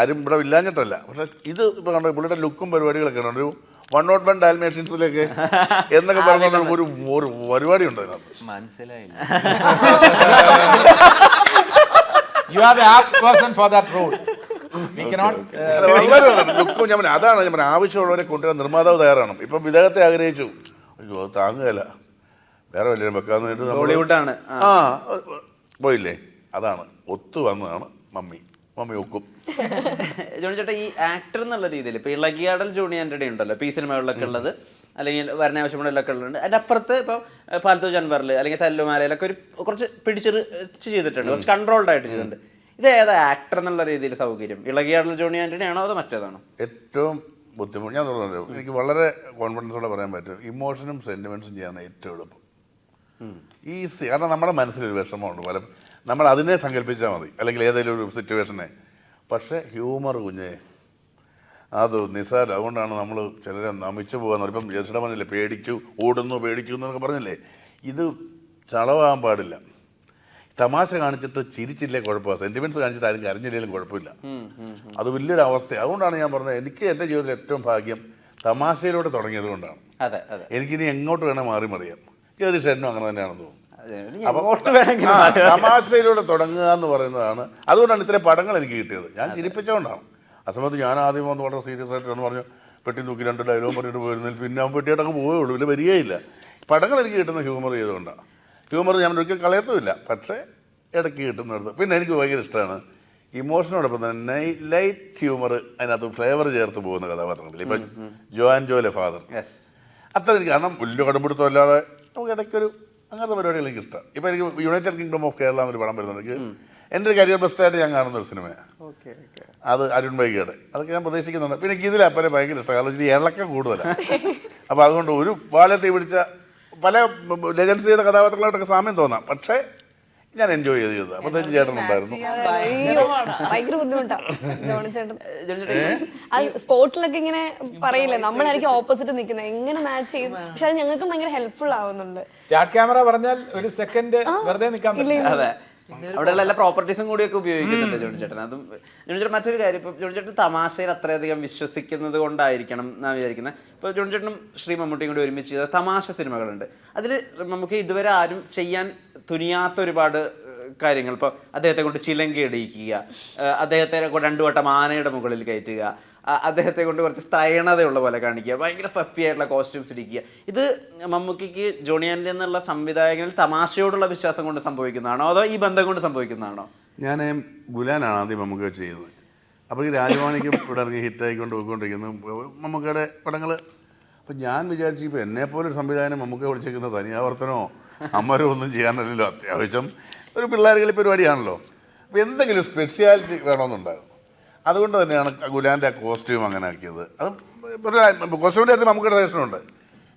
ആരും ഇവിടെ ഇല്ലാഞ്ഞിട്ടല്ല. പക്ഷെ ഇത് ഇപ്പൊ കണ്ടോ പുള്ളിയുടെ ലുക്കും പരിപാടികളൊക്കെ ഉണ്ട്. ഒരു വൺ നോട്ട് വൺ ഡാൽമേഷൻസിലേക്ക് എന്നൊക്കെ പറഞ്ഞ ഒരു ഒരു പരിപാടി ഉണ്ട് അതിനകത്ത്. മനസ്സിലായില്ല. You are the apt person for that role. We cannot. Uh, വളരെ ലുക്കും ഞാൻ അതാണ് ഞാൻ ആവശ്യമുള്ളവരെ കൊണ്ടുവരാൻ നിർമ്മാതാവ് തയ്യാറാണ്. ഇപ്പം ഇദ്ദേഹത്തെ ആഗ്രഹിച്ചു. അയ്യോ താങ്ങുകയല്ല. വേറെ വലിയ വെക്കാന്ന് ബോളിവുഡാണ് ആ പോയില്ലേ? അതാണ്. ഒത്തു വന്നതാണ് മമ്മി. മമ്മി ഒക്കും. ജോണി ചേട്ടാ ഈ ആക്ടർ എന്നുള്ള രീതിയിൽ ഇപ്പൊ ഇളകിയാടൽ ജോണി ആന്റണി ഉണ്ടല്ലോ ഇപ്പൊ ഈ സിനിമകളിലൊക്കെ ഉള്ളത്. അല്ലെങ്കിൽ വരണാവശ്യമുള്ളതിലൊക്കെ ഉള്ളത് അതിന്റെ അപ്പുറത്ത് ഇപ്പൊ പാലത്തോ ജൻവറിൽ അല്ലെങ്കിൽ തല്ലുമാലയിലൊക്കെ ഒരു കുറച്ച് പിടിച്ച് ചെയ്തിട്ടുണ്ട്. കുറച്ച് കൺട്രോൾഡ് ആയിട്ട് ചെയ്തിട്ടുണ്ട്. ഇത് ഏതാ ആക്ടർ എന്നുള്ള രീതിയിൽ സൗകര്യം? ഇളകിയാടൽ ജോണി ആന്റണി ആണോ അതോ മറ്റേതാണോ? ഏറ്റവും ബുദ്ധിമുട്ട് ഞാൻ പറഞ്ഞല്ലോ എനിക്ക് വളരെ കോൺഫിഡൻസോടെ പറയാൻ പറ്റും. ഇമോഷനും സെന്റിമെന്റ്സും ചെയ്യാൻ ഏറ്റവും എളുപ്പം. ഈസി കാരണം നമ്മുടെ മനസ്സിലൊരു വിഷമമുണ്ട്. പല നമ്മൾ അതിനെ സങ്കല്പിച്ചാൽ മതി. അല്ലെങ്കിൽ ഏതെങ്കിലും ഒരു സിറ്റുവേഷനെ പക്ഷേ ഹ്യൂമർ കുഞ്ഞേ അത് നിസ്സാരം. അതുകൊണ്ടാണ് നമ്മൾ ചിലരെ നമിച്ചു പോകാൻ ഇപ്പം ജസ്റ്റ് പറഞ്ഞില്ലേ പേടിച്ചു ഓടുന്നു പേടിച്ചു എന്നൊക്കെ പറഞ്ഞില്ലേ? ഇത് ചളവാകാൻ പാടില്ല. തമാശ കാണിച്ചിട്ട് ചിരിച്ചില്ലേ കുഴപ്പമില്ല. സെന്റിമെന്റ്സ് കാണിച്ചിട്ട് ആരും കരഞ്ഞില്ലെങ്കിലും കുഴപ്പമില്ല. അത് വലിയൊരു അവസ്ഥ. അതുകൊണ്ടാണ് ഞാൻ പറഞ്ഞത് എനിക്ക് എന്റെ ജീവിതത്തിൽ ഏറ്റവും ഭാഗ്യം തമാശയിലൂടെ തുടങ്ങിയത് കൊണ്ടാണ്. എനിക്കിനി എങ്ങോട്ട് വേണേൽ മാറി മറിയാം. ഷെന്നും അങ്ങനെ തന്നെയാണെന്ന് തോന്നുന്നു. തമാശയിലൂടെ തുടങ്ങുക എന്ന് പറയുന്നതാണ്. അതുകൊണ്ടാണ് ഇത്രയും പടങ്ങൾ എനിക്ക് കിട്ടിയത്. ഞാൻ ചിരിപ്പിച്ചുകൊണ്ടാണ് ആ സമയത്ത് ഞാൻ ആദ്യം വന്ന് വളരെ സീരിയസ് ആയിട്ടാണ് പറഞ്ഞു പെട്ടി തൂക്കി രണ്ട് ഡയലോഗ് പറഞ്ഞിട്ട് പോയിരുന്നില്ല പിന്നെ അവൻ പെട്ടിയായിട്ട് അങ്ങ് പോവുകയുള്ളൂ. ഇല്ല വരികയില്ല. പടങ്ങൾ എനിക്ക് കിട്ടുന്ന ഹ്യൂമർ ചെയ്തുകൊണ്ടാണ്. ഹ്യൂമർ ഞാൻ ഒരിക്കലും കളയത്തുമില്ല. പക്ഷേ ഇടയ്ക്ക് കിട്ടുന്നിടത്ത്. പിന്നെ എനിക്ക് ഭയങ്കര ഇഷ്ടമാണ് ഇമോഷനോടൊപ്പം തന്നെ ലൈറ്റ് ഹ്യൂമർ അതിനകത്ത് ഫ്ലേവർ ചേർത്ത് പോകുന്ന കഥാപാത്രങ്ങളിൽ. ഇപ്പം ജോൻ ജോലെ ഫാദർ യെസ് അത്ര എനിക്ക് കാരണം വലിയ കടുംപിടുത്തം അല്ലാതെ നമുക്ക് ഇടയ്ക്കൊരു അങ്ങനത്തെ പരിപാടികൾ എനിക്ക് ഇഷ്ടം. ഇപ്പൊ എനിക്ക് യുണൈറ്റഡ് കിങ്ഡം ഓഫ് കേരള എന്നൊരു പടം വരുന്നുണ്ട്. എന്റെ എന്റെ കരിയർ ബെസ്റ്റായിട്ട് ഞാൻ കാണുന്ന ഒരു സിനിമയാണ് okay. അത് അരുൺ ബൈഗയുടെ അതൊക്കെ ഞാൻ പ്രതീക്ഷിക്കുന്നുണ്ട്. പിന്നെ എനിക്ക് ഇതിലപ്പനെ ഭയങ്കര ഇഷ്ടം. കാരണം ഇച്ചിരി ഇളക്കം കൂടുതലാണ് അപ്പോൾ അതുകൊണ്ട് ഒരു പാലത്തെ പിടിച്ച പല ലെജൻസ് ചെയ്ത കഥാപാത്രങ്ങളായിട്ടൊക്കെ സാമ്യം തോന്നാം. പക്ഷേ ഞാൻ എൻജോയ് ചെയ്ത് ചെയ്തത്. അപ്പൊ തെച്ച് ചേട്ടനുണ്ടായിരുന്നു അയ്യോ ഭയങ്കര ബുദ്ധിമുട്ടാണ് ജോണി ചേട്ടൻ. അത് സ്പോർട്ടിലൊക്കെ ഇങ്ങനെ പറയില്ലേ നമ്മളായിരിക്കും ഓപ്പോസിറ്റ് നിൽക്കുന്നത് എങ്ങനെ മാച്ച് ചെയ്യും? പക്ഷെ അത് ഞങ്ങൾക്ക് ഭയങ്കര ഹെൽപ്ഫുൾ ആവുന്നുണ്ട്. സ്റ്റാർട്ട് ക്യാമറ പറഞ്ഞാൽ ഒരു സെക്കൻഡ് വെറുതെ നിൽക്കാൻ പറ്റില്ല. അതെ. അവിടെയുള്ള എല്ലാ പ്രോപ്പർട്ടീസും കൂടിയൊക്കെ ഉപയോഗിക്കുന്നുണ്ട് ജോണി ചേട്ടൻ അതും ജോണി ചേട്ടൻ മറ്റൊരു കാര്യം ഇപ്പൊ ജോണി ചേട്ടൻ തമാശയിൽ അത്രയധികം വിശ്വസിക്കുന്നത് കൊണ്ടായിരിക്കണം ഞാൻ വിചാരിക്കുന്നത് ഇപ്പൊ ജോണി ചേട്ടനും ശ്രീ മമ്മൂട്ടിയും കൂടി ഒരുമിച്ച് ചെയ്ത തമാശ സിനിമകളുണ്ട്. അതിൽ നമുക്ക് ഇതുവരെ ആരും ചെയ്യാൻ തുനിയാത്ത ഒരുപാട് കാര്യങ്ങൾ. ഇപ്പോൾ അദ്ദേഹത്തെ കൊണ്ട് ചിലങ്ക ഇടിയിക്കുക അദ്ദേഹത്തെ രണ്ടു വട്ടം ആനയുടെ മുകളിൽ കയറ്റുക അദ്ദേഹത്തെ കൊണ്ട് കുറച്ച് സ്ത്രൈണതയുള്ള പോലെ കാണിക്കുക ഭയങ്കര പപ്പിയായിട്ടുള്ള കോസ്റ്റ്യൂംസ് ഇടിക്കുക. ഇത് മമ്മൂക്കിക്ക് ജോണിയാന്റെ എന്നുള്ള സംവിധായകനിൽ തമാശയോടുള്ള വിശ്വാസം കൊണ്ട് സംഭവിക്കുന്നതാണോ? അതോ ഈ ബന്ധം കൊണ്ട് സംഭവിക്കുന്നതാണോ? ഞാൻ ഗുലാനാണ് ആദ്യം മമ്മൂക്ക ചെയ്യുന്നത്. അപ്പോൾ ഈ രാജവാണിക്കും ഇവിടെ ഇറങ്ങി ഹിറ്റായിക്കൊണ്ട് പോയിക്കൊണ്ടിരിക്കുന്നു. മമ്മൂക്കയുടെ പടങ്ങൾ അപ്പം ഞാൻ വിചാരിച്ചു ഇപ്പോൾ എന്നെപ്പോലെ ഒരു സംവിധാനം മമ്മൂക്ക വിളിച്ചിരിക്കുന്ന തനിയാവർത്തനോ അമ്മരോ ഒന്നും ചെയ്യാനല്ലല്ലോ. അത്യാവശ്യം ഒരു പിള്ളേരുകളി പരിപാടിയാണല്ലോ? അപ്പോൾ എന്തെങ്കിലും സ്പെഷ്യാലിറ്റി വേണമെന്നുണ്ടായിരുന്നു. അതുകൊണ്ട് തന്നെയാണ് ഗുലാന്റെ ആ കോസ്റ്റ്യൂം അങ്ങനെ ആക്കിയത്. അത് കോസ്റ്റ്യൂമിന്റെ അടുത്ത് നമുക്കൊരു ഡയറക്ഷനുണ്ട്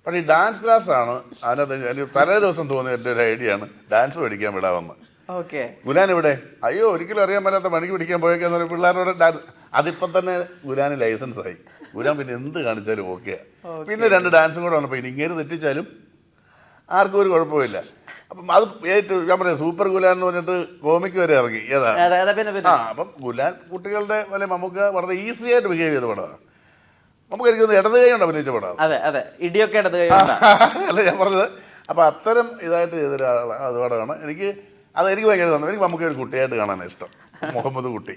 പക്ഷേ ഈ ഡാൻസ് ക്ലാസ് ആണ് അതിനകത്ത് എനിക്ക് തലേ ദിവസം തോന്നിയ എന്റെ ഒരു ഐഡിയ ആണ് ഡാൻസ് പഠിക്കാൻ വിടാമെന്ന്. ഓക്കെ. ഗുലാൻ ഇവിടെ അയ്യോ ഒരിക്കലും അറിയാൻ മേലാത്ത പണിക്ക് പിടിക്കാൻ പോയേക്കാന്ന് പറഞ്ഞ പിള്ളേരോട് ഡാൻസ് അതിപ്പം തന്നെ ഗുലാന് ലൈസൻസ് ആയി. ഗുലാൻ പിന്നെ എന്ത് കാണിച്ചാലും ഓക്കെ. പിന്നെ രണ്ട് ഡാൻസും കൂടെ വന്നപ്പോൾ ഇനി ഇങ്ങനെ തെറ്റിച്ചാലും ആർക്കും ഒരു കുഴപ്പമില്ല അപ്പം അത് ഏറ്റവും ഞാൻ പറയാം സൂപ്പർ ഗുലാൻ എന്ന് പറഞ്ഞിട്ട് കോമിക്ക് വരെ ഇറങ്ങി. ഏതാ? ആ അപ്പം ഗുലാൻ കുട്ടികളുടെ പോലെ നമുക്ക് വളരെ ഈസി ആയിട്ട് ബിഹേവ് ചെയ്ത പടമാണ്. നമുക്ക് എനിക്ക് ഇടത് കൈ കൊണ്ട് അഭിനയിച്ച പടമാണ്. അതെ അതെ. ഇടിയൊക്കെ ഇടത് കൈ അല്ല ഞാൻ പറഞ്ഞത് അപ്പം അത്തരം ഇതായിട്ട് ചെയ്തൊരാളാണ് അത് പടമാണ്. എനിക്ക് അത് എനിക്ക് ഭയങ്കര തന്നെ എനിക്ക് നമുക്ക് ഒരു കുട്ടിയായിട്ട് കാണാനാണ് ഇഷ്ടം. Muhammad Kutty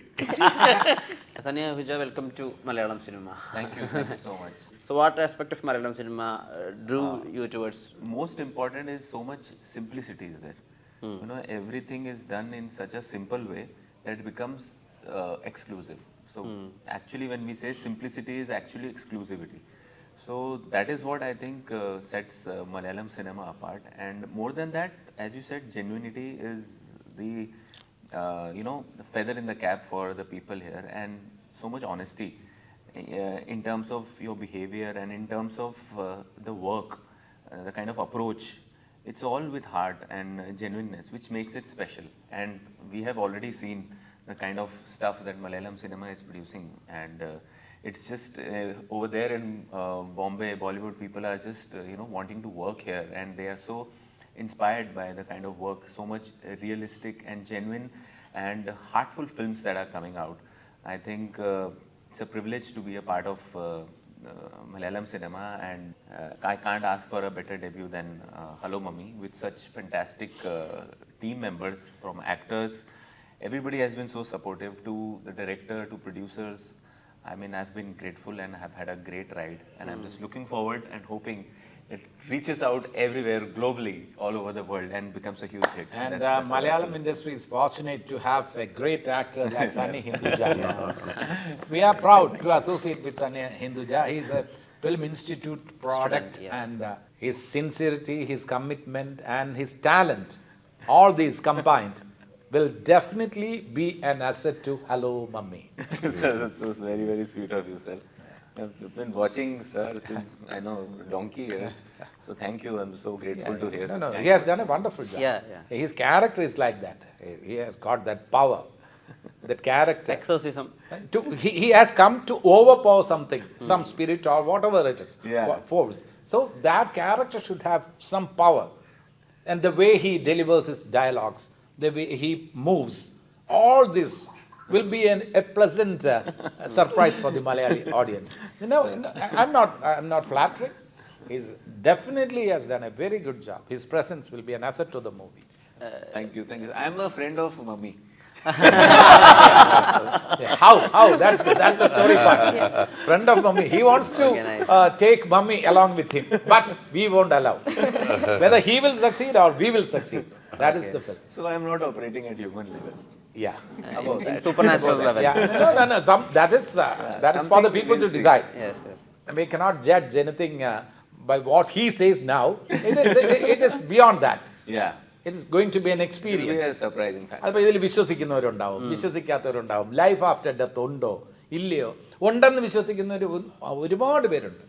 Saniya Huja welcome to Malayalam cinema Thank you, thank you so much. So what aspect of Malayalam cinema drew you towards Most important is so much simplicity is there. You know, everything is done in such a simple way that it becomes uh, exclusive. So actually, when we say simplicity is actually exclusivity. So that is what I think uh, sets uh, Malayalam cinema apart. And more than that, as you said, genuinity is the uh, you know the feather in the cap for the people here, and so much honesty uh, in terms of your behavior and in terms of uh, the work, uh, the kind of approach. It's all with heart and genuineness, which makes it special. And we have already seen the kind of stuff that Malayalam cinema is producing, and uh, it's just uh, over there in Bombay, Bollywood people are just you know wanting to work here, and they are so inspired by the kind of work, so much realistic and genuine and heartful films that are coming out. I think uh, it's a privilege to be a part of uh, uh, Malayalam cinema, and uh, I can't ask for a better debut than uh, Hello Mummy with such fantastic uh, team members from actors. Everybody has been so supportive to the director, to producers. I mean, I've been grateful and have had a great ride, and I'm just looking forward and hoping it reaches out everywhere globally, all over the world, and becomes a huge hit. And That's- uh, that's all I Malayalam industry is fortunate to have a great actor like Sunny Hinduja. we are proud to associate with Sunny Hinduja. He's a Film Institute product, Student, yeah. and uh, his sincerity, his commitment, and his talent, all these combined, will definitely be an asset to Hello Mummy. sir, that's, that's very, very sweet of you, sir. You've been watching, sir, since I know donkey years. So thank you. I'm so grateful to hear. No, no, he has done a wonderful job. Yeah, yeah. His character is like that. He has got that power, that character. Exorcism. To, he, he has come to overpower something, hmm. some spirit or whatever it is, Yeah. force. So that character should have some power. And the way he delivers his dialogues, the way he moves, all this will be an, a pleasant uh, surprise for the Malayali audience. You know, I- I'm not, I'm not flattering. He's definitely has done a very good job. His presence will be an asset to the movie. Thank you, thank you. I'm a friend of mummy. Yeah, How? How? That's the, that's the story part. Friend of mummy, he wants to uh, take mummy along with him, but we won't allow. Whether he will succeed or we will succeed, that is the film. So I'm not operating at human level. Yeah. About that. Supernatural level Yeah. No, no, no. Some, that is uh, that is for the people to decide. Yes, yes. And We cannot judge anything uh, by what he says now. It is, it, it is beyond that. Yeah. It is going to be an It will experience. a surprising fact. അതിപ്പോ ഇതിൽ വിശ്വസിക്കുന്നവരുണ്ടാവും വിശ്വസിക്കാത്തവരുണ്ടാവും life after death ഉണ്ടോ ഇല്ലയോ ഉണ്ടെന്ന് വിശ്വസിക്കുന്നവർ ഒരുപാട് പേരുണ്ട്.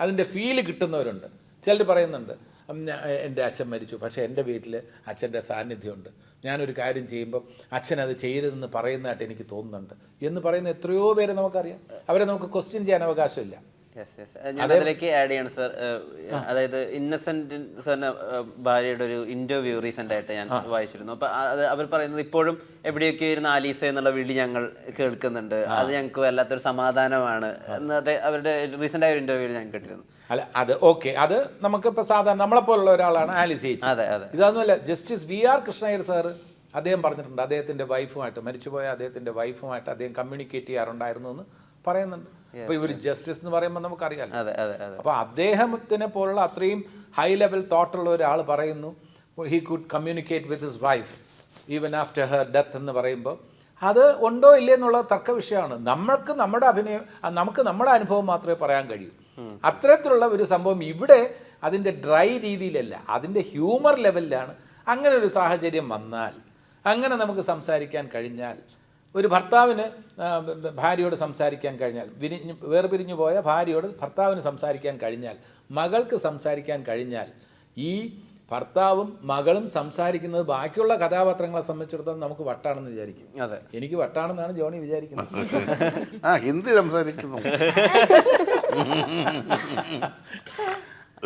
അതിന്റെ ഫീൽ കിട്ടുന്നവരുണ്ട് ചിലർ പറയുന്നുണ്ട് "ഉം, ഞാ- എന്റെ അച്ഛൻ മരിച്ചു പക്ഷേ എന്റെ വീട്ടിൽ അച്ഛന്റെ സാന്നിധ്യമുണ്ട് ഞാനൊരു കാര്യം ചെയ്യുമ്പം അച്ഛൻ അത് ചെയ്യരുതെന്ന് പറയുന്നതായിട്ട് എനിക്ക് തോന്നുന്നുണ്ട്. എന്ന് പറയുന്ന എത്രയോ പേരെ നമുക്കറിയാം. അവരെ നമുക്ക് ക്വസ്റ്റ്യൻ ചെയ്യാൻ അവകാശമില്ല. അതിലേക്ക് ആഡ് ചെയ്യണം സർ അതായത് ഇന്നസെന്റ് സാറിന്റെ ഭാര്യയുടെ ഒരു ഇന്റർവ്യൂ റീസെന്റ് ആയിട്ട് ഞാൻ വായിച്ചിരുന്നു. അപ്പൊ അവർ പറയുന്നത് ഇപ്പോഴും എവിടെയൊക്കെ വരുന്ന ആലീസ എന്നുള്ള വിളി ഞങ്ങൾ കേൾക്കുന്നുണ്ട്. അത് ഞങ്ങൾക്ക് വല്ലാത്തൊരു സമാധാനമാണ്. എന്ന് അവരുടെ റീസെന്റ് ആയ ഒരു ഇന്റർവ്യൂവിൽ ഞാൻ കേട്ടിരുന്നു. അല്ല അത് ഓക്കെ അത് നമുക്കിപ്പോൾ സാധാരണ നമ്മളെ പോലുള്ള ഒരാളാണ് ആലിസ് അതെ അതെ. ഇതൊന്നുമല്ല justice V R Krishna Iyer sir അദ്ദേഹം പറഞ്ഞിട്ടുണ്ട്. അദ്ദേഹത്തിന്റെ വൈഫുമായിട്ട് മരിച്ചുപോയ അദ്ദേഹത്തിന്റെ വൈഫുമായിട്ട് അദ്ദേഹം കമ്മ്യൂണിക്കേറ്റ് ചെയ്യാറുണ്ടായിരുന്നു എന്ന് പറയുന്നുണ്ട്. അപ്പൊ ഇവർ ജസ്റ്റിസ് എന്ന് പറയുമ്പോൾ അതെ അപ്പൊ അദ്ദേഹത്തിനെ പോലുള്ള അത്രയും ഹൈ ലെവൽ തോട്ടുള്ള ഒരാൾ പറയുന്നു he could communicate with his wife even after her death എന്ന് പറയുമ്പോൾ അത് ഉണ്ടോ ഇല്ലേ എന്നുള്ള തർക്ക വിഷയമാണ്. നമ്മൾക്ക് നമ്മുടെ അഭിനയം നമുക്ക് നമ്മുടെ അനുഭവം മാത്രമേ പറയാൻ കഴിയൂ. അത്തരത്തിലുള്ള ഒരു സംഭവം ഇവിടെ അതിന്റെ ഡ്രൈ രീതിയിലല്ല അതിന്റെ ഹ്യൂമർ ലെവലിലാണ് അങ്ങനെ ഒരു സാഹചര്യം വന്നാൽ അങ്ങനെ നമുക്ക് സംസാരിക്കാൻ കഴിഞ്ഞാൽ ഒരു ഭർത്താവിന് ഭാര്യയോട് സംസാരിക്കാൻ കഴിഞ്ഞാൽ വിരിഞ്ഞ് വേർപിരിഞ്ഞു പോയ ഭാര്യയോട് ഭർത്താവിന് സംസാരിക്കാൻ കഴിഞ്ഞാൽ മകൾക്ക് സംസാരിക്കാൻ കഴിഞ്ഞാൽ ഈ ഭർത്താവും മകളും സംസാരിക്കുന്നത് ബാക്കിയുള്ള കഥാപാത്രങ്ങളെ സംബന്ധിച്ചിടത്തോളം നമുക്ക് വട്ടാണെന്ന് വിചാരിക്കും. അതെ. എനിക്ക് വട്ടാണെന്നാണ് ജോണി വിചാരിക്കുന്നത്. ആ ഹിന്ദി സംസാരിക്കുന്നു.